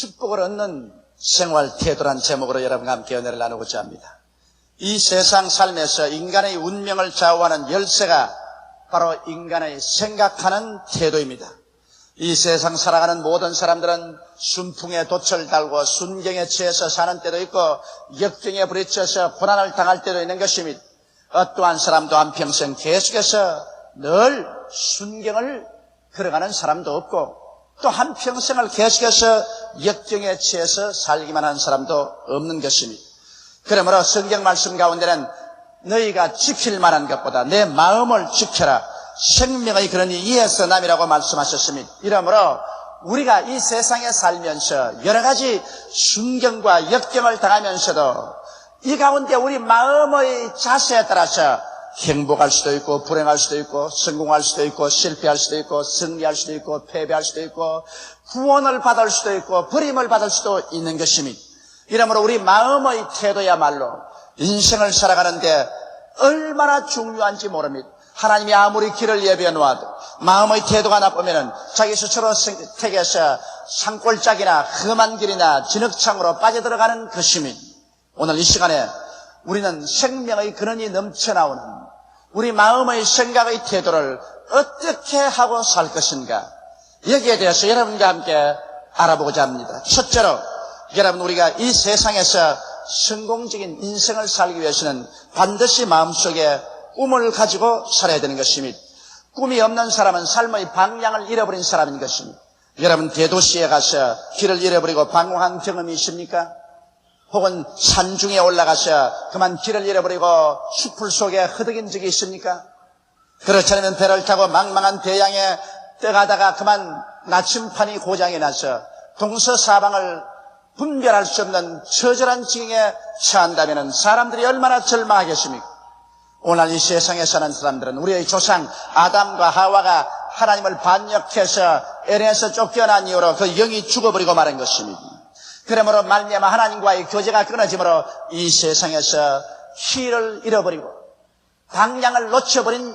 축복을 얻는 생활 태도란 제목으로 여러분과 함께 연애를 나누고자 합니다. 이 세상 삶에서 인간의 운명을 좌우하는 열쇠가 바로 인간의 생각하는 태도입니다. 이 세상 살아가는 모든 사람들은 순풍에 돛을 달고 순경에 취해서 사는 때도 있고 역경에 부딪혀서 고난을 당할 때도 있는 것입니다. 어떠한 사람도 한평생 계속해서 늘 순경을 걸어가는 사람도 없고 또 한평생을 계속해서 역경에 취해서 살기만 하는 사람도 없는 것입니다. 그러므로 성경 말씀 가운데는 너희가 지킬 만한 것보다 내 마음을 지켜라. 생명의 그러니 이에서 남이라고 말씀하셨습니다. 이러므로 우리가 이 세상에 살면서 여러 가지 순경과 역경을 당하면서도 이 가운데 우리 마음의 자세에 따라서 행복할 수도 있고 불행할 수도 있고 성공할 수도 있고 실패할 수도 있고 승리할 수도 있고 패배할 수도 있고 구원을 받을 수도 있고 버림을 받을 수도 있는 것입니다. 이러므로 우리 마음의 태도야말로 인생을 살아가는데 얼마나 중요한지 모릅니다. 하나님이 아무리 길을 예비해 놓아도 마음의 태도가 나쁘면은 자기 스스로 택해서 산골짜기나 험한 길이나 진흙창으로 빠져들어가는 것입니다. 오늘 이 시간에 우리는 생명의 근원이 넘쳐나오는 우리 마음의 생각의 태도를 어떻게 하고 살 것인가 여기에 대해서 여러분과 함께 알아보고자 합니다. 첫째로 여러분 우리가 이 세상에서 성공적인 인생을 살기 위해서는 반드시 마음속에 꿈을 가지고 살아야 되는 것입니다. 꿈이 없는 사람은 삶의 방향을 잃어버린 사람인 것입니다. 여러분 대도시에 가서 길을 잃어버리고 방황한 경험이 있습니까? 혹은 산 중에 올라가서 그만 길을 잃어버리고 숲풀 속에 허덕인 적이 있습니까? 그렇지 않으면 배를 타고 망망한 대양에 떠가다가 그만 나침판이 고장이 나서 동서사방을 분별할 수 없는 처절한 지경에 처한다면 사람들이 얼마나 절망하겠습니까? 오늘 이 세상에 사는 사람들은 우리의 조상 아담과 하와가 하나님을 반역해서 에덴에서 쫓겨난 이후로 그 영이 죽어버리고 말한 것입니다. 그러므로 말미암아 하나님과의 교제가 끊어지므로 이 세상에서 희를 잃어버리고 방향을 놓쳐버린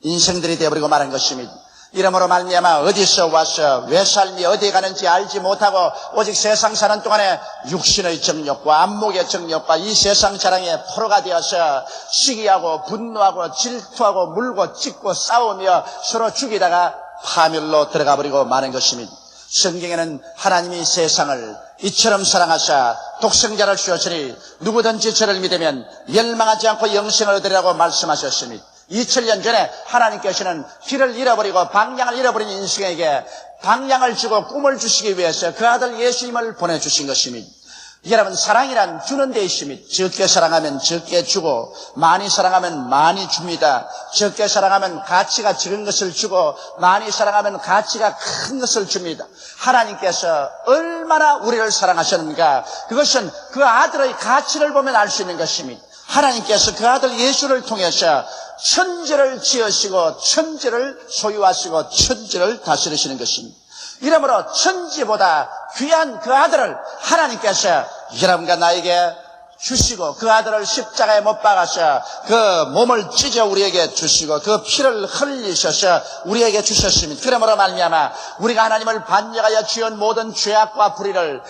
인생들이 되어버리고 말한 것입니다. 이러므로 말미암아 어디서 와서 왜 삶이 어디에 가는지 알지 못하고 오직 세상 사는 동안에 육신의 정욕과 안목의 정욕과 이 세상 자랑에 포로가 되어서 시기하고 분노하고 질투하고 물고 찢고 싸우며 서로 죽이다가 파멸로 들어가 버리고 마는 것입니다. 성경에는 하나님이 세상을 이처럼 사랑하사 독생자를 주었으니 누구든지 저를 믿으면 멸망하지 않고 영생을 얻으리라고 말씀하셨습니다. 2000년 전에 하나님께서는 길을 잃어버리고 방향을 잃어버린 인생에게 방향을 주고 꿈을 주시기 위해서 그 아들 예수님을 보내주신 것입니다. 여러분 사랑이란 주는 데 있습니다. 적게 사랑하면 적게 주고 많이 사랑하면 많이 줍니다. 적게 사랑하면 가치가 적은 것을 주고 많이 사랑하면 가치가 큰 것을 줍니다. 하나님께서 얼마나 우리를 사랑하셨는가 그것은 그 아들의 가치를 보면 알 수 있는 것입니다. 하나님께서 그 아들 예수를 통해서 천지를 지으시고 천지를 소유하시고 천지를 다스리시는 것입니다. 이러므로 천지보다 귀한 그 아들을 하나님께서 여러분과 나에게 주시고 그 아들을 십자가에 못 박아서 그 몸을 찢어 우리에게 주시고 그 피를 흘리셔서 우리에게 주셨습니다. 그러므로 말미암아 우리가 하나님을 반역하여 지은 모든 죄악과 불의를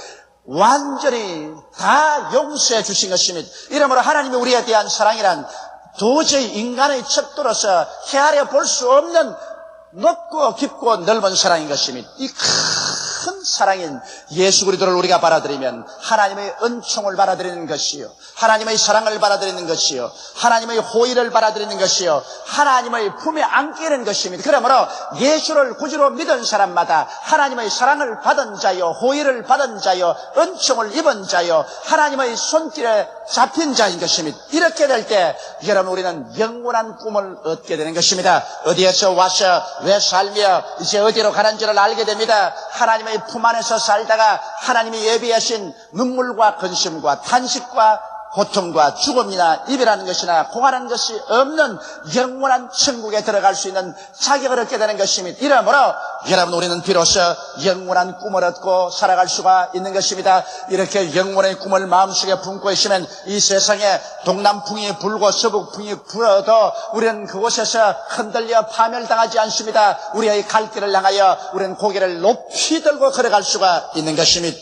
완전히 다 용서해 주신 것입니다. 이러므로 하나님이 우리에 대한 사랑이란 도저히 인간의 척도로서 헤아려 볼 수 없는 높고 깊고 넓은 사랑인 것입니다. 이 큰 사랑인 예수 그리스도를 우리가 받아들이면 하나님의 은총을 받아들이는 것이요. 하나님의 사랑을 받아들이는 것이요. 하나님의 호의를 받아들이는 것이요. 하나님의 품에 안기는 것입니다. 그러므로 예수를 구주로 믿은 사람마다 하나님의 사랑을 받은 자요. 호의를 받은 자요. 은총을 입은 자요. 하나님의 손길에 잡힌 자인 것입니다. 이렇게 될 때 여러분 우리는 영원한 꿈을 얻게 되는 것입니다. 어디에서 와서 왜 살며 이제 어디로 가는지를 알게 됩니다. 하나님의 품 안에서 살다가 하나님이 예비하신 눈물과 근심과 탄식과 고통과 죽음이나 이별하는 것이나 공하는 것이 없는 영원한 천국에 들어갈 수 있는 자격을 얻게 되는 것입니다. 이러므로 여러분 우리는 비로소 영원한 꿈을 얻고 살아갈 수가 있는 것입니다. 이렇게 영원의 꿈을 마음속에 품고 있으면 이 세상에 동남풍이 불고 서북풍이 불어도 우리는 그곳에서 흔들려 파멸당하지 않습니다. 우리의 갈 길을 향하여 우리는 고개를 높이 들고 걸어갈 수가 있는 것입니다.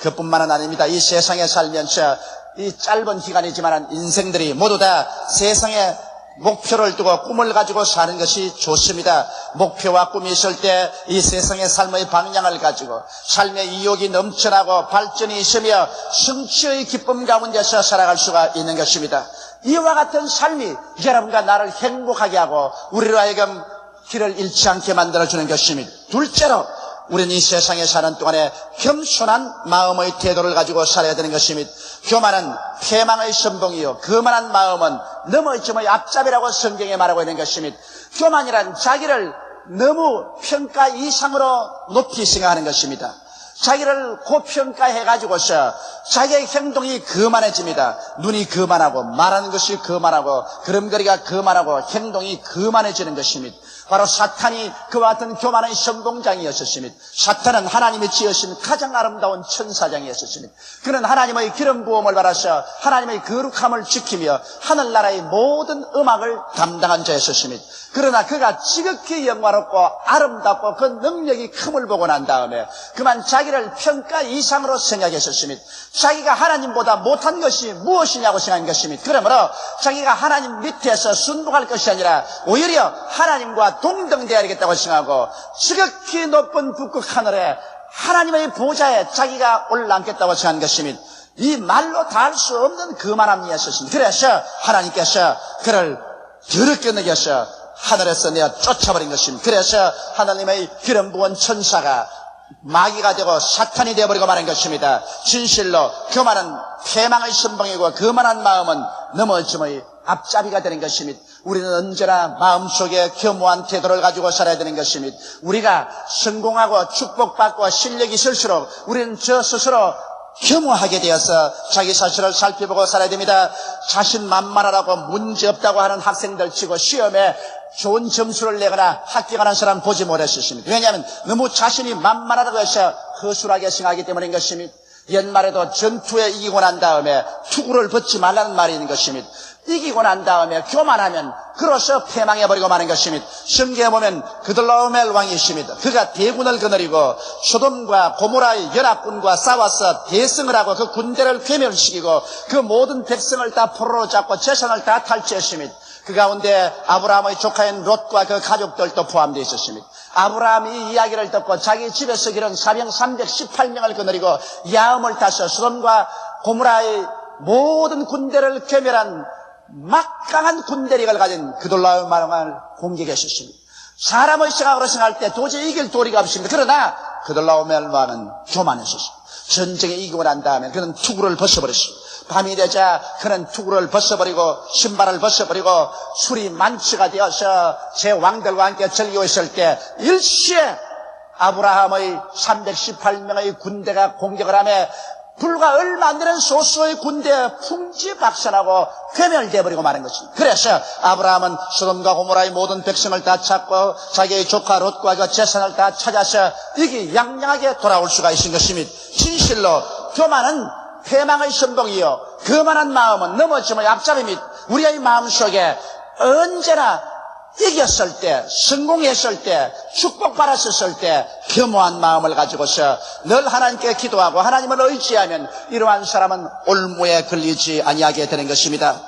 그뿐만은 아닙니다. 이 세상에 살면서 이 짧은 기간이지만 인생들이 모두 다 세상에 목표를 두고 꿈을 가지고 사는 것이 좋습니다. 목표와 꿈이 있을 때 이 세상의 삶의 방향을 가지고 삶의 이욕이 넘쳐나고 발전이 있으며 성취의 기쁨 가운데서 살아갈 수가 있는 것입니다. 이와 같은 삶이 여러분과 나를 행복하게 하고 우리로 하여금 길을 잃지 않게 만들어주는 것입니다. 둘째로 우리는 이 세상에 사는 동안에 겸손한 마음의 태도를 가지고 살아야 되는 것입니다. 교만은 패망의 선봉이요. 거만한 마음은 넘어짐의 앞잡이라고 성경에 말하고 있는 것입니다. 교만이란 자기를 너무 평가 이상으로 높이 생각하는 것입니다. 자기를 고평가해가지고서 자기의 행동이 거만해집니다. 눈이 거만하고 말하는 것이 거만하고 걸음걸이가 거만하고 행동이 거만해지는 것입니다. 바로 사탄이 그와 같은 교만의 성공장이었습니다. 사탄은 하나님이 지으신 가장 아름다운 천사장이었습니다. 그는 하나님의 기름 부음을 받아서 하나님의 거룩함을 지키며 하늘나라의 모든 음악을 담당한 자였습니다. 그러나 그가 지극히 영화롭고 아름답고 그 능력이 큼을 보고 난 다음에 그만 자기를 평가 이상으로 생각했었습니다. 자기가 하나님보다 못한 것이 무엇이냐고 생각한 것입니다. 그러므로 자기가 하나님 밑에서 순복할 것이 아니라 오히려 하나님과 동등되어야 되겠다고 생각하고 지극히 높은 북극 하늘에 하나님의 보좌에 자기가 올라앉겠다고 생각한 것입니다. 이 말로 다 할 수 없는 그만함이었습니다. 그래서 하나님께서 그를 더럽게 느껴서 하늘에서 내어 쫓아버린 것입니다. 그래서 하나님의 기름 부은 천사가 마귀가 되고 사탄이 되어버리고 마는 것입니다. 진실로 교만은 패망의 선봉이고 거만한 마음은 넘어짐의 앞잡이가 되는 것입니다. 우리는 언제나 마음속에 겸허한 태도를 가지고 살아야 되는 것입니다. 우리가 성공하고 축복받고 실력이 있을수록 우리는 저 스스로 겸허하게 되어서 자기 자신을 살펴보고 살아야 됩니다. 자신 만만하라고 문제 없다고 하는 학생들 치고 시험에 좋은 점수를 내거나 합격하는 사람 보지 못했습니다. 왜냐하면 너무 자신이 만만하다고 해서 허술하게 생각하기 때문인 것입니다. 옛말에도 전투에 이기고 난 다음에 투구를 벗지 말라는 있는 것입니다. 이기고 난 다음에 교만하면 그로서 패망해버리고 마는 것입니다. 성경에 보면 그들라오멜 왕이 있습니다. 그가 대군을 거느리고 소돔과 고모라의 연합군과 싸워서 대승을 하고 그 군대를 괴멸시키고 그 모든 백성을 다 포로로 잡고 재산을 다 탈취했습니다. 그 가운데 아브라함의 조카인 롯과 그 가족들도 포함되어 있었습니다. 아브라함이 이 이야기를 듣고 자기 집에서 기른 사병 318명을 거느리고 야음을 타서 소돔과 고무라의 모든 군대를 괴멸한 막강한 군대력을 가진 그돌라의 마랑을 공격했었습니다. 사람의 생각으로 생각할 때 도저히 이길 도리가 없습니다. 그러나 그돌라오멜 왕은 교만했었습니다. 전쟁에 이기고 난 다음에 그는 투구를 벗어버렸습니다. 밤이 되자 그는 투구를 벗어버리고 신발을 벗어버리고 술이 만취가 되어서 제 왕들과 함께 즐기고 있을 때 일시에 아브라함의 318명의 군대가 공격을 하며 불과 얼마 안 되는 소수의 군대에 풍지박산하고 괴멸되어버리고 마는 것입니다. 그래서 아브라함은 소돔과 고모라의 모든 백성을 다 찾고 자기의 조카 롯과 그 재산을 다 찾아서 이게 양양하게 돌아올 수가 있는 것입니다. 진실로 교만은 패망의 선봉이요. 거만한 마음은 넘어짐의 앞잡이입니다. 우리의 마음속에 언제나 이겼을 때, 성공했을 때, 축복받았을 때, 겸허한 마음을 가지고서 늘 하나님께 기도하고 하나님을 의지하면 이러한 사람은 올무에 걸리지 아니하게 되는 것입니다.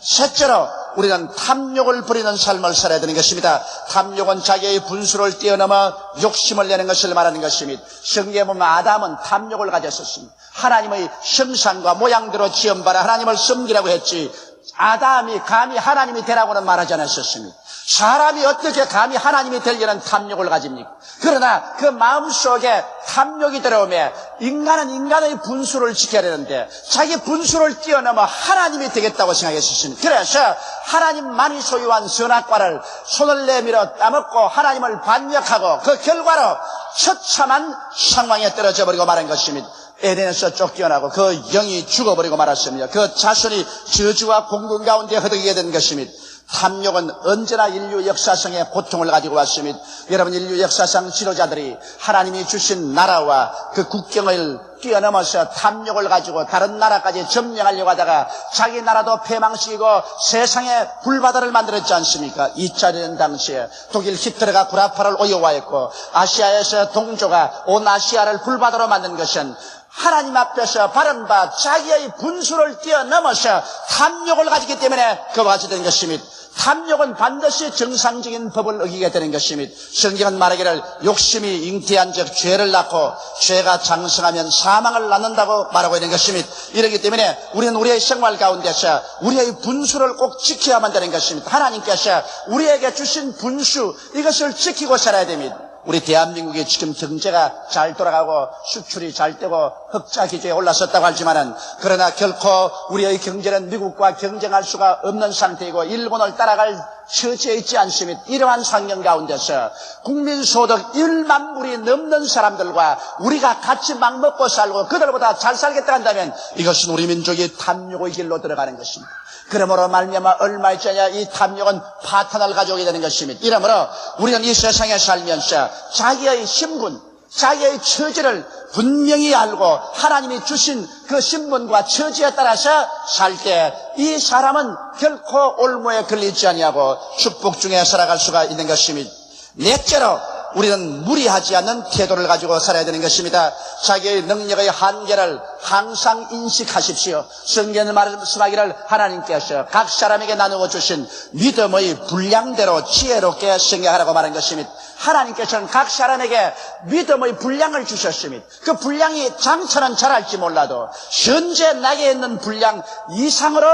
셋째로 우리는 탐욕을 부리는 삶을 살아야 되는 것입니다. 탐욕은 자기의 분수를 뛰어넘어 욕심을 내는 것을 말하는 것입니다. 성경에 보면 아담은 탐욕을 가졌었습니다. 하나님의 형상과 모양대로 지음받아 하나님을 섬기라고 했지 아담이 감히 하나님이 되라고는 말하지 않았었습니다. 사람이 어떻게 감히 하나님이 되려는 탐욕을 가집니까? 그러나 그 마음속에 탐욕이 들어오면 인간은 인간의 분수를 지켜야 되는데 자기 분수를 뛰어넘어 하나님이 되겠다고 생각했었습니다. 그래서 하나님만이 소유한 선악과를 손을 내밀어 따먹고 하나님을 반역하고 그 결과로 처참한 상황에 떨어져 버리고 말한 것입니다. 에덴에서 쫓겨나고 그 영이 죽어버리고 말았습니다. 그 자손이 저주와 공군 가운데 허덕이게 된 것입니다. 탐욕은 언제나 인류 역사상의 고통을 가지고 왔습니다. 여러분 인류 역사상 지도자들이 하나님이 주신 나라와 그 국경을 뛰어넘어서 탐욕을 가지고 다른 나라까지 점령하려고 하다가 자기 나라도 패망시키고 세상에 불바다를 만들었지 않습니까? 2차 대전 당시에 독일 히틀러가 구라파를 오요화했고 아시아에서 동조가 온 아시아를 불바다로 만든 것은 하나님 앞에서 바른 바 자기의 분수를 뛰어넘어서 탐욕을 가지기 때문에 그와 같이 된 것입니다. 탐욕은 반드시 정상적인 법을 어기게 되는 것입니다. 성경은 말하기를 욕심이 잉태한 적 죄를 낳고 죄가 장성하면 사망을 낳는다고 말하고 있는 것입니다. 이렇기 때문에 우리는 우리의 생활 가운데서 우리의 분수를 꼭 지켜야만 되는 것입니다. 하나님께서 우리에게 주신 분수 이것을 지키고 살아야 됩니다. 우리 대한민국이 지금 경제가 잘 돌아가고 수출이 잘 되고 흑자 기조에 올랐었다고 하지만은 그러나 결코 우리의 경제는 미국과 경쟁할 수가 없는 상태이고 일본을 따라갈 처지에 있지 않습니다. 이러한 상황 가운데서 국민소득 1만 불이 넘는 사람들과 우리가 같이 막 먹고 살고 그들보다 잘 살겠다 한다면 이것은 우리 민족이 탐욕의 길로 들어가는 것입니다. 그러므로 말미암아 얼마 있자냐 이 탐욕은 파탄을 가져오게 되는 것입니다. 이러므로 우리는 이 세상에 살면서 자기의 신분, 자기의 처지를 분명히 알고 하나님이 주신 그 신분과 처지에 따라서 살 때 이 사람은 결코 올무에 걸리지 아니하고 축복 중에 살아갈 수가 있는 것입니다. 넷째로 우리는 무리하지 않는 태도를 가지고 살아야 되는 것입니다. 자기의 능력의 한계를 항상 인식하십시오. 성경을 말씀하기를 하나님께서 각 사람에게 나누어 주신 믿음의 분량대로 지혜롭게 생각하라고 말한 것입니다. 하나님께서는 각 사람에게 믿음의 분량을 주셨습니다. 그 분량이 장처는 잘할지 몰라도 현재 나게 있는 분량 이상으로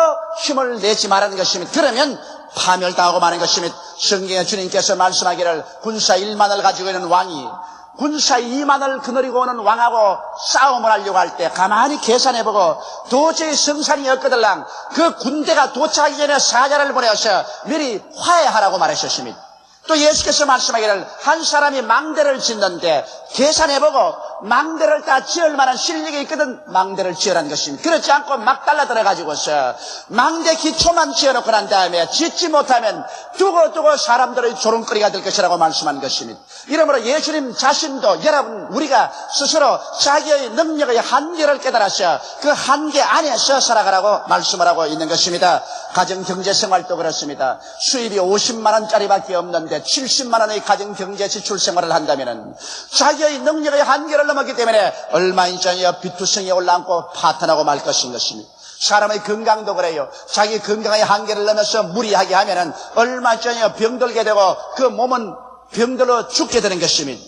힘을 내지 말하는 것입니다. 그러면 파멸당하고 마는 것입니다. 성경에 주님께서 말씀하기를 군사 1만을 가지고 있는 왕이 군사 2만을 거느리고 오는 왕하고 싸움을 하려고 할 때 가만히 계산해보고 도저히 성산이 없거들랑 그 군대가 도착하기 전에 사자를 보내서 미리 화해하라고 말하셨습니다. 또 예수께서 말씀하기를 한 사람이 망대를 짓는데 계산해보고 망대를 다 지을 만한 실력이 있거든 망대를 지으라는 것입니다. 그렇지 않고 막 달라들어 가지고서 망대 기초만 지어놓고 난 다음에 짓지 못하면 두고 두고 사람들의 조롱거리가 될 것이라고 말씀한 것입니다. 이러므로 예수님 자신도 여러분 우리가 스스로 자기의 능력의 한계를 깨달아서 그 한계 안에서 살아가라고 말씀을 하고 있는 것입니다. 가정 경제 생활도 그렇습니다. 수입이 50만 원짜리밖에 없는데 70만 원의 가정 경제 지출 생활을 한다면은 자기의 능력의 한계를 넘었기 때문에 얼마 인자에 비투성이 올라앉고 파탄하고 말 것인 것입니다. 사람의 건강도 그래요. 자기 건강의 한계를 넘어서 무리하게 하면은 얼마 전에 병들게 되고 그 몸은 병들어 죽게 되는 것입니다.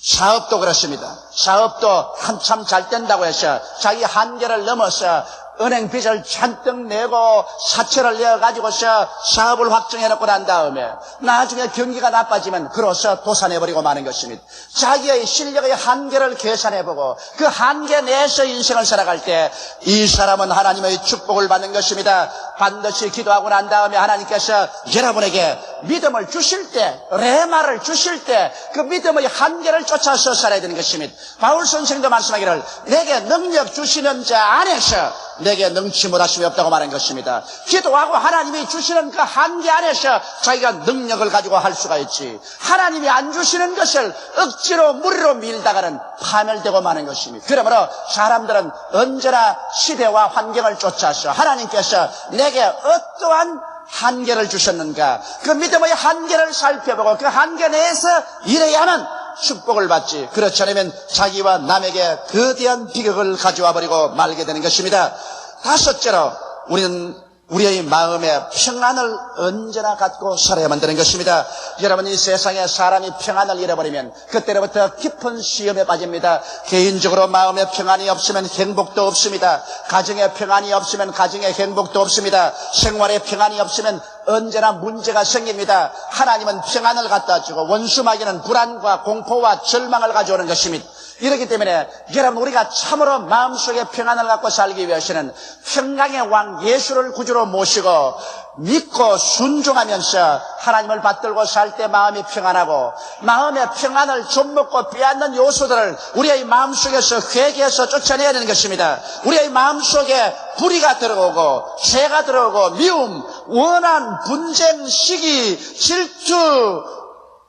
사업도 그렇습니다. 사업도 한참 잘 된다고 해서 자기 한계를 넘어서 은행 빚을 잔뜩 내고 사채를 내어가지고서 사업을 확정해놓고 난 다음에 나중에 경기가 나빠지면 그로서 도산해버리고 마는 것입니다. 자기의 실력의 한계를 계산해보고 그 한계 내에서 인생을 살아갈 때 이 사람은 하나님의 축복을 받는 것입니다. 반드시 기도하고 난 다음에 하나님께서 여러분에게 믿음을 주실 때, 레마를 주실 때 그 믿음의 한계를 쫓아서 살아야 되는 것입니다. 바울 선생도 말씀하기를 내게 능력 주시는 자 안에서 내게 못하심이 없다고 말한 것입니다. 기도하고 하나님이 주시는 그 한계 안에서 자기가 능력을 가지고 할 수가 있지. 하나님이 안 주시는 것을 억지로 무리로 밀다가는 파멸되고 마는 것입니다. 그러므로 사람들은 언제나 시대와 환경을 쫓아서 하나님께서 내게 어떠한 한계를 주셨는가 그 믿음의 한계를 살펴보고 그 한계 내에서 일해야만 축복을 받지. 그렇지 않으면 자기와 남에게 거대한 비극을 가져와 버리고 말게 되는 것입니다. 다섯째로 우리는 우리의 마음에 평안을 언제나 갖고 살아야만 되는 것입니다. 여러분 이 세상에 사람이 평안을 잃어버리면 그때로부터 깊은 시험에 빠집니다. 개인적으로 마음에 평안이 없으면 행복도 없습니다. 가정에 평안이 없으면 가정에 행복도 없습니다. 생활에 평안이 없으면 언제나 문제가 생깁니다. 하나님은 평안을 갖다 주고 원수 마귀는 불안과 공포와 절망을 가져오는 것입니다. 이렇기 때문에 여러분 우리가 참으로 마음속에 평안을 갖고 살기 위해서는 평강의 왕 예수를 구주로 모시고 믿고 순종하면서 하나님을 받들고 살 때 마음이 평안하고 마음의 평안을 좀 먹고 빼앗는 요소들을 우리의 마음속에서 회개해서 쫓아내야 되는 것입니다. 우리의 마음속에 불의가 들어오고 죄가 들어오고 미움, 원한, 분쟁, 시기, 질투,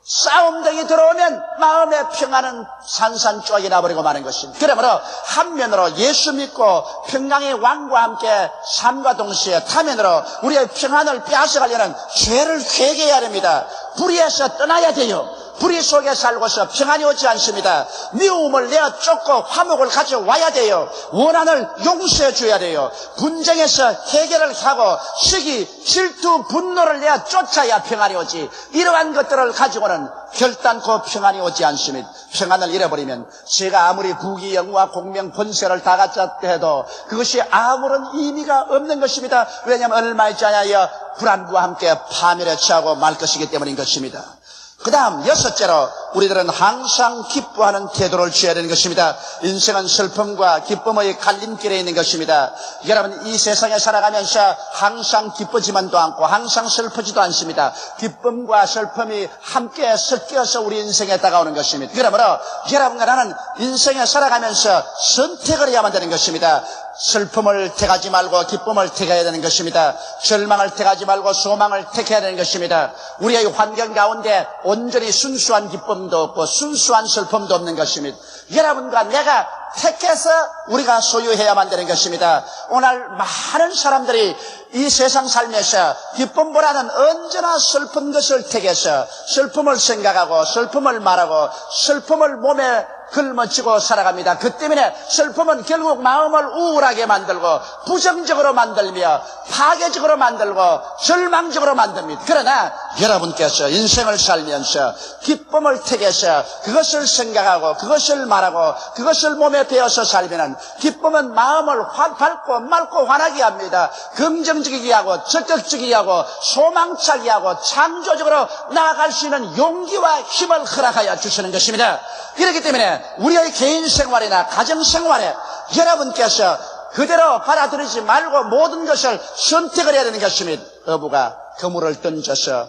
싸움 등이 들어오면 마음의 평안은 산산조각이 나버리고 마는 것입니다. 그러므로 한면으로 예수 믿고 평강의 왕과 함께 삶과 동시에 타면으로 우리의 평안을 빼앗아가려는 죄를 회개해야 됩니다. 불의에서 떠나야 돼요. 불의 속에 살고서 평안이 오지 않습니다. 미움을 내어 쫓고 화목을 가져와야 돼요. 원한을 용서해 줘야 돼요. 분쟁에서 해결을 하고 시기, 질투, 분노를 내어 쫓아야 평안이 오지. 이러한 것들을 가지고는 결단코 평안이 오지 않습니다. 평안을 잃어버리면 제가 아무리 부귀 영화 공명 본세를 다 갖다 해도 그것이 아무런 의미가 없는 것입니다. 왜냐하면 얼마 있지 않아요 불안과 함께 파멸에 처하고 말 것이기 때문인 것입니다. 그 다음 여섯째로 우리들은 항상 기뻐하는 태도를 취해야 되는 것입니다. 인생은 슬픔과 기쁨의 갈림길에 있는 것입니다. 여러분 이 세상에 살아가면서 항상 기쁘지만도 않고 항상 슬프지도 않습니다. 기쁨과 슬픔이 함께 섞여서 우리 인생에 다가오는 것입니다. 그러므로 여러분과 나는 인생에 살아가면서 선택을 해야만 되는 것입니다. 슬픔을 택하지 말고 기쁨을 택해야 되는 것입니다. 절망을 택하지 말고 소망을 택해야 되는 것입니다. 우리의 환경 가운데 온전히 순수한 기쁨도 없고 순수한 슬픔도 없는 것입니다. 여러분과 내가 택해서 우리가 소유해야만 되는 것입니다. 오늘 많은 사람들이 이 세상 삶에서 기쁨보다는 언제나 슬픈 것을 택해서 슬픔을 생각하고 슬픔을 말하고 슬픔을 몸에 걸머치고 살아갑니다. 그 때문에 슬픔은 결국 마음을 우울하게 만들고 부정적으로 만들며 파괴적으로 만들고 절망적으로 만듭니다. 그러나 여러분께서 인생을 살면서 기쁨을 택해서 그것을 생각하고 그것을 말하고 그것을 몸에 배어서 살면 기쁨은 마음을 환, 밝고 맑고 환하게 합니다. 긍정적이게 하고 적극적이게 하고 소망차게 하고 창조적으로 나아갈 수 있는 용기와 힘을 허락하여 주시는 것입니다. 이렇기 때문에 우리의 개인 생활이나 가정 생활에 여러분께서 그대로 받아들이지 말고 모든 것을 선택을 해야 되는 것입니다. 어부가 그물을 던져서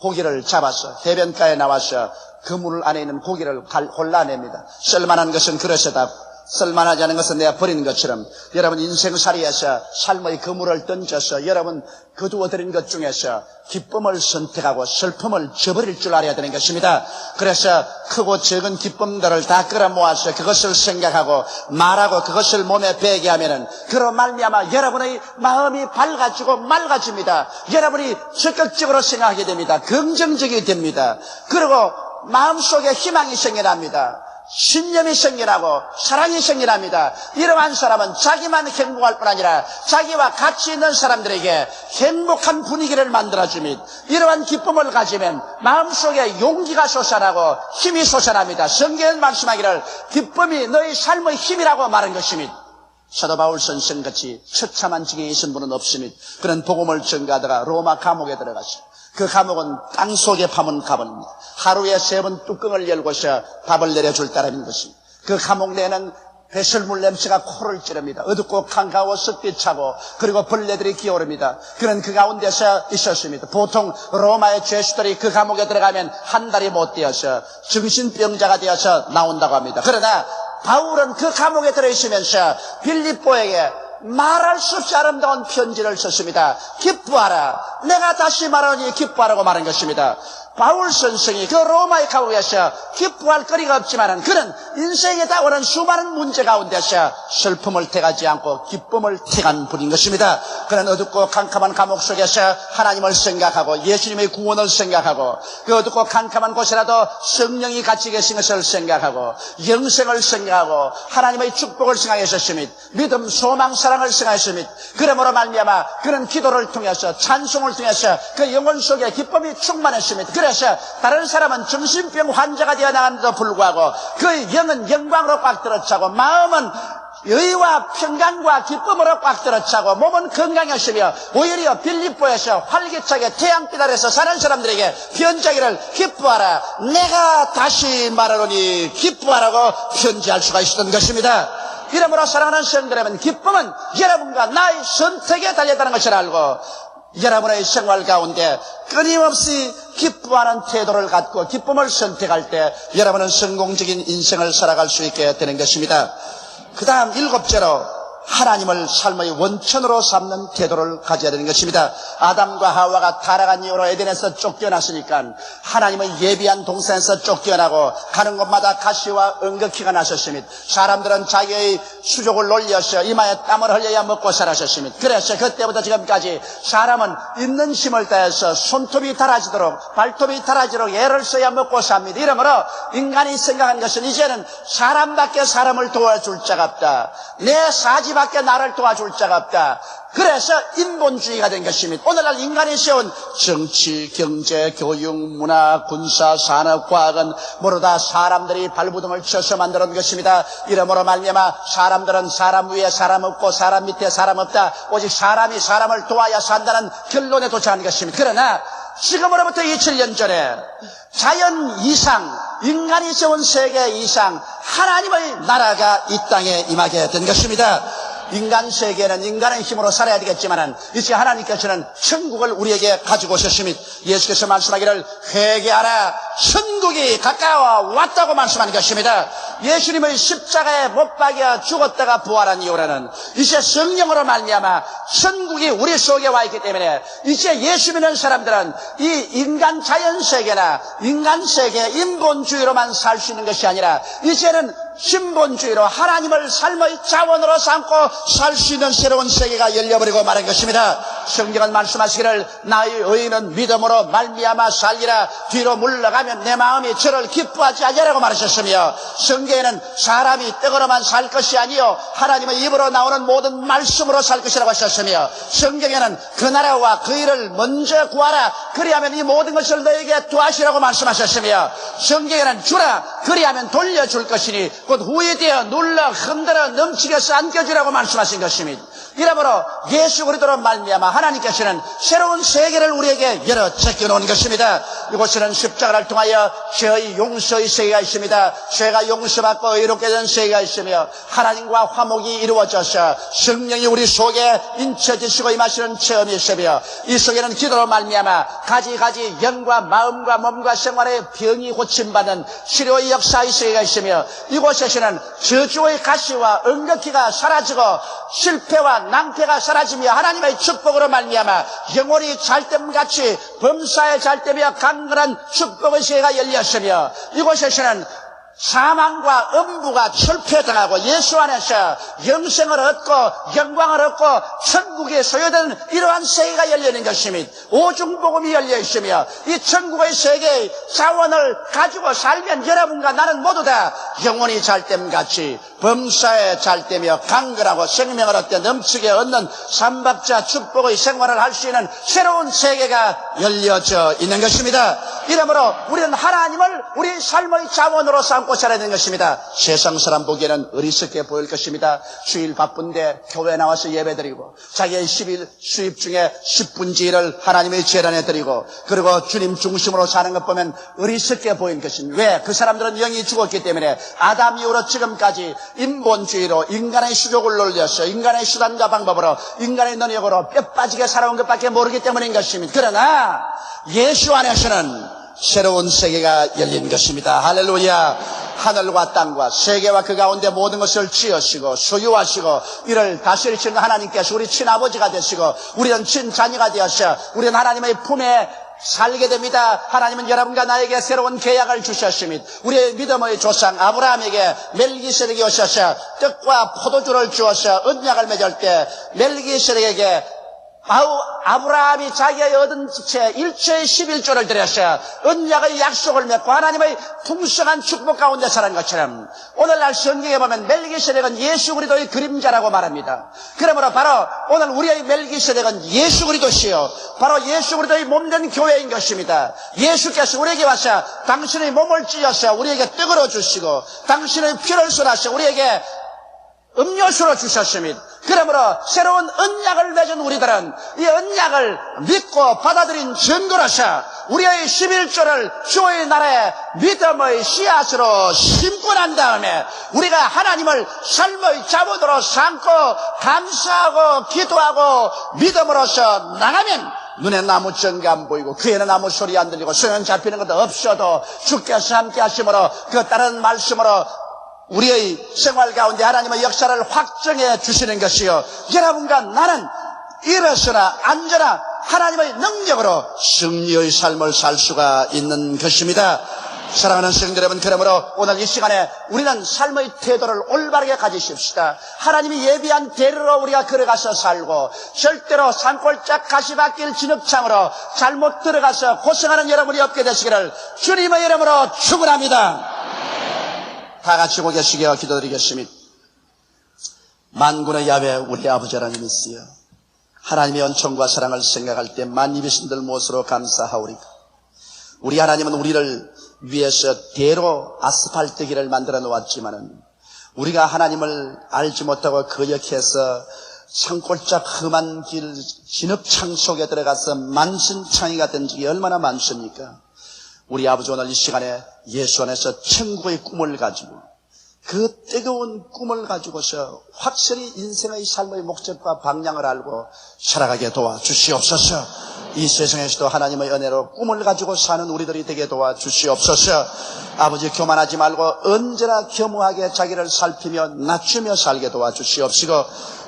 고기를 잡아서 해변가에 나와서 그물 안에 있는 고기를 갈- 골라냅니다. 쓸만한 것은 그릇에다 쓸만하지 않은 것은 내가 버리는 것처럼 여러분 인생살이에서 삶의 그물을 던져서 여러분 거두어들인 것 중에서 기쁨을 선택하고 슬픔을 저버릴 줄 알아야 되는 것입니다. 그래서 크고 적은 기쁨들을 다 끌어모아서 그것을 생각하고 말하고 그것을 몸에 배게 하면은 그로 말미암아 여러분의 마음이 밝아지고 맑아집니다. 여러분이 적극적으로 생각하게 됩니다. 긍정적이 됩니다. 그리고 마음속에 희망이 생겨납니다. 신념이 생겨나고 사랑이 생겨납니다. 이러한 사람은 자기만 행복할 뿐 아니라 자기와 같이 있는 사람들에게 행복한 분위기를 만들어줍니다. 이러한 기쁨을 가지면 마음속에 용기가 솟아나고 힘이 솟아납니다. 성경은 말씀하기를 기쁨이 너희 삶의 힘이라고 말한 것입니다. 사도 바울 선생 같이 처참한 직에 있은 분은 없습니다. 그는 복음을 전가하다가 로마 감옥에 들어갔어요. 그 감옥은 땅 속에 파문 가본입니다. 하루에 세 번 뚜껑을 열고서 밥을 내려줄 따름인 것입니다. 그 감옥 내는 배설물 냄새가 코를 찌릅니다. 어둡고 캄가워 습기 차고 그리고 벌레들이 기어오릅니다. 그는 그 가운데서 있었습니다. 보통 로마의 죄수들이 그 감옥에 들어가면 한 달이 못 되어서 정신병자가 되어서 나온다고 합니다. 그러나 바울은 그 감옥에 들어있으면서 빌립보에게 말할 수 없이 아름다운 편지를 썼습니다. 기뻐하라. 내가 다시 말하니 기뻐하라고 말한 것입니다. 바울 선생이 그 로마의 감옥에서 기뻐할 거리가 없지만은 그는 인생에 다오는 수많은 문제 가운데서 슬픔을 택하지 않고 기쁨을 택한 분인 것입니다. 그는 어둡고 캄캄한 감옥 속에서 하나님을 생각하고 예수님의 구원을 생각하고 그 어둡고 캄캄한 곳이라도 성령이 같이 계신 것을 생각하고 영생을 생각하고 하나님의 축복을 생각했었습니다. 믿음, 소망, 사랑을 생각했습니다. 그러므로 말미암아 그는 기도를 통해서 찬송을 통해서 그 영혼 속에 기쁨이 충만했습니다. 그래서 다른 사람은 정신병 환자가 되어 나갔는데도 불구하고 그 영은 영광으로 꽉 들어차고 마음은 여유와 평강과 기쁨으로 꽉 들어차고 몸은 건강했으며 오히려 빌립보에서 활기차게 태양빛 아래서 사는 사람들에게 편지하기를 기뻐하라. 내가 다시 말하노니 기뻐하라고 편지할 수가 있었던 것입니다. 이러므로 사랑하는 여러분 기쁨은 여러분과 나의 선택에 달렸다는 것을 알고 여러분의 생활 가운데 끊임없이 기뻐하는 태도를 갖고 기쁨을 선택할 때 여러분은 성공적인 인생을 살아갈 수 있게 되는 것입니다. 그 다음 일곱째로 하나님을 삶의 원천으로 삼는 태도를 가져야 되는 것입니다. 아담과 하와가 타락한 이후로 에덴에서 쫓겨났으니까 하나님의 예비한 동산에서 쫓겨나고 가는 곳마다 가시와 응급기가 나셨습니다. 사람들은 자기의 수족을 놀려서 이마에 땀을 흘려야 먹고 살았었습니다. 그래서 그때부터 지금까지 사람은 있는 힘을 다해서 손톱이 달아지도록 발톱이 달아지도록 애를 써야 먹고 삽니다. 이러므로 인간이 생각한 것은 이제는 사람밖에 사람을 도와줄 자가 없다. 내 사지 밖에 나를 도와줄 자가 없다. 그래서 인본주의가 된 것입니다. 오늘날 인간이 세운 정치, 경제, 교육, 문화, 군사, 산업, 과학은 모두 다 사람들이 발부둥을 쳐서 만들어 놓은 것입니다. 이러므로 말미암아 사람들은 사람 위에 사람 없고 사람 밑에 사람 없다. 오직 사람이 사람을 도와야 산다는 결론에 도착한 것입니다. 그러나 지금으로부터 2000년 전에 자연 이상, 인간이 세운 세계 이상 하나님의 나라가 이 땅에 임하게 된 것입니다. 인간 세계는 인간의 힘으로 살아야 되겠지만은 이제 하나님께서는 천국을 우리에게 가지고 오셨습니다. 예수께서 말씀하기를 회개하라 천국이 가까워 왔다고 말씀하는 것입니다. 예수님의 십자가에 못 박여 죽었다가 부활한 이후로는 이제 성령으로 말미암아 천국이 우리 속에 와 있기 때문에 이제 예수 믿는 사람들은 이 인간 자연 세계나 인간 세계 인본주의로만 살 수 있는 것이 아니라 이제는 신본주의로 하나님을 삶의 자원으로 삼고 살 수 있는 새로운 세계가 열려버리고 말한 것입니다. 성경은 말씀하시기를 나의 의인은 믿음으로 말미암아 살리라. 뒤로 물러가면 내 마음이 저를 기뻐하지 아니라고 말하셨으며 성경에는 사람이 떡으로만 살 것이 아니요 하나님의 입으로 나오는 모든 말씀으로 살 것이라고 하셨으며 성경에는 그 나라와 그 일을 먼저 구하라. 그리하면 이 모든 것을 너에게 도하시라고 말씀하셨으며 성경에는 주라. 그리하면 돌려줄 것이니 곧 후회되어 눌러 흔들어 넘치게 안겨주라고 말씀하신 것입니다. 이러므로 예수 그리스도로 말미암아 하나님께서는 새로운 세계를 우리에게 열어 제껴 놓은 것입니다. 이곳에는 십자가를 통하여 죄의 용서의 세계가 있습니다. 죄가 용서받고 의롭게 된 세계가 있으며 하나님과 화목이 이루어져서 성령이 우리 속에 인쳐지시고 임하시는 체험이 있으며 이 속에는 기도로 말미암아 가지가지 영과 마음과 몸과 생활의 병이 고침받는 치료의 역사의 세계가 있으며 이곳에서는 저주의 가시와 응급기가 사라지고 실패와 낭패가 사라지며 하나님의 축복으로 말미암아 영혼이 잘됨같이 범사에 잘되며 강 건한 축복의 세계가 열렸으며 이곳에서는 사망과 음부가 철폐당하고 예수 안에서 영생을 얻고 영광을 얻고 천국에 소유된 이러한 세계가 열리는 것입니다. 오중복음이 열려 있으며 이 천국의 세계의 자원을 가지고 살면 여러분과 나는 모두 다 영혼이 잘됨 같이 범사에 잘되며 강건하고 생명을 얻게 넘치게 얻는 삼박자 축복의 생활을 할 수 있는 새로운 세계가 열려져 있는 것입니다. 이러므로 우리는 하나님을 우리 삶의 자원으로 삼고 살아야 되는 것입니다. 세상 사람 보기에는 어리석게 보일 것입니다. 주일 바쁜데 교회 나와서 예배드리고 자기의 10일 수입 중에 10분지 1을 하나님의 재단에 드리고 그리고 주님 중심으로 사는 것 보면 어리석게 보인 것입니다. 왜? 그 사람들은 영이 죽었기 때문에 아담 이후로 지금까지 인본주의로 인간의 수족을 놀려서 인간의 수단과 방법으로 인간의 능력으로 뼈 빠지게 살아온 것밖에 모르기 때문인 것입니다. 그러나 예수 안에서는 새로운 세계가 열린 것입니다. 할렐루야. 하늘과 땅과 세계와 그 가운데 모든 것을 지으시고 소유하시고 이를 다스리시는 하나님께서 우리 친아버지가 되시고 우리는 친자녀가 되었어 우리는 하나님의 품에 살게 됩니다. 하나님은 여러분과 나에게 새로운 계약을 주셨습니다. 우리의 믿음의 조상 아브라함에게 멜기세덱이 오셔서 떡과 포도주를 주어서 언약을 맺을 때 멜기세덱에게 아우 아브라함이 자기의 얻은 채 일체의 11조를 드렸어요. 언약의 약속을 맺고 하나님의 풍성한 축복 가운데 살은 것처럼 오늘날 성경에 보면 멜기세덱은 예수 그리스도의 그림자라고 말합니다. 그러므로 바로 오늘 우리의 멜기세덱은 예수 그리스도시요. 바로 예수 그리스도의 몸된 교회인 것입니다. 예수께서 우리에게 와서 당신의 몸을 찢어서 우리에게 떡으로 주시고 당신의 피를 쏟아서 우리에게 음료수로 주셨습니다. 그러므로 새로운 언약을 맺은 우리들은 이 언약을 믿고 받아들인 증거로서 우리의 11조를 주의 나라의 믿음의 씨앗으로 심고 난 다음에 우리가 하나님을 삶의 자본으로 삼고 감사하고 기도하고 믿음으로서 나가면 눈에 나무 전가 안 보이고 귀에는 아무 소리 안 들리고 소연 잡히는 것도 없어도 주께서 함께 하심으로 그 다른 말씀으로 우리의 생활 가운데 하나님의 역사를 확정해 주시는 것이요. 여러분과 나는 일어서나 앉아나 하나님의 능력으로 승리의 삶을 살 수가 있는 것입니다. 사랑하는 성도 여러분, 그러므로 오늘 이 시간에 우리는 삶의 태도를 올바르게 가지십시다. 하나님이 예비한 대로로 우리가 걸어가서 살고 절대로 산골짝 가시밭길 진흙창으로 잘못 들어가서 고생하는 여러분이 없게 되시기를 주님의 이름으로 축원합니다. 다 같이 고 계시게 기도드리겠습니다. 만군의 야외 우리 아버지 하나님 있으여 하나님의恩寵과 사랑을 생각할 때 만입이신들 못으로 감사하오리까. 우리 하나님은 우리를 위해서 대로 아스팔트 길을 만들어 놓았지만은 우리가 하나님을 알지 못하고 거역해서 산골짝 험한 길 진흙창 속에 들어가서 만신창이가 된 적이 얼마나 많습니까? 우리 아버지 오늘 이 시간에 예수 안에서 천국의 꿈을 가지고 그 뜨거운 꿈을 가지고서 확실히 인생의 삶의 목적과 방향을 알고 살아가게 도와주시옵소서. 이 세상에서도 하나님의 은혜로 꿈을 가지고 사는 우리들이 되게 도와주시옵소서. 아버지 교만하지 말고 언제나 겸허하게 자기를 살피며 낮추며 살게 도와주시옵시고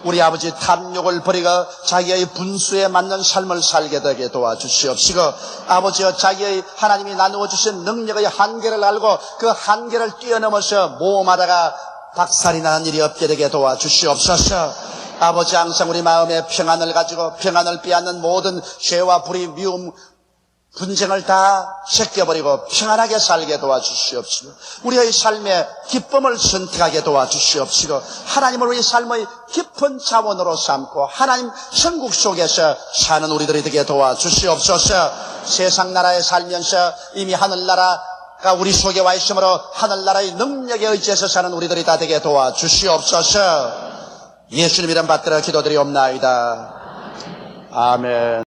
우리 아버지 탐욕을 버리고 자기의 분수에 맞는 삶을 살게 되게 도와주시옵시고 아버지여 자기의 하나님이 나누어 주신 능력의 한계를 알고 그 한계를 뛰어넘어서 모험하다가 박살이 나는 일이 없게 되게 도와주시옵소서. 아버지 항상 우리 마음에 평안을 가지고 평안을 빼앗는 모든 죄와 불의 미움 분쟁을 다 제껴버리고 평안하게 살게 도와주시옵시고 우리의 삶에 기쁨을 선택하게 도와주시옵시고 하나님을 우리 삶의 깊은 자원으로 삼고 하나님 천국 속에서 사는 우리들이 되게 도와주시옵소서. 세상 나라에 살면서 이미 하늘나라가 우리 속에 와 있으므로 하늘나라의 능력에 의지해서 사는 우리들이 다 되게 도와주시옵소서. 예수님 이름 받들어 기도드리옵나이다. 아멘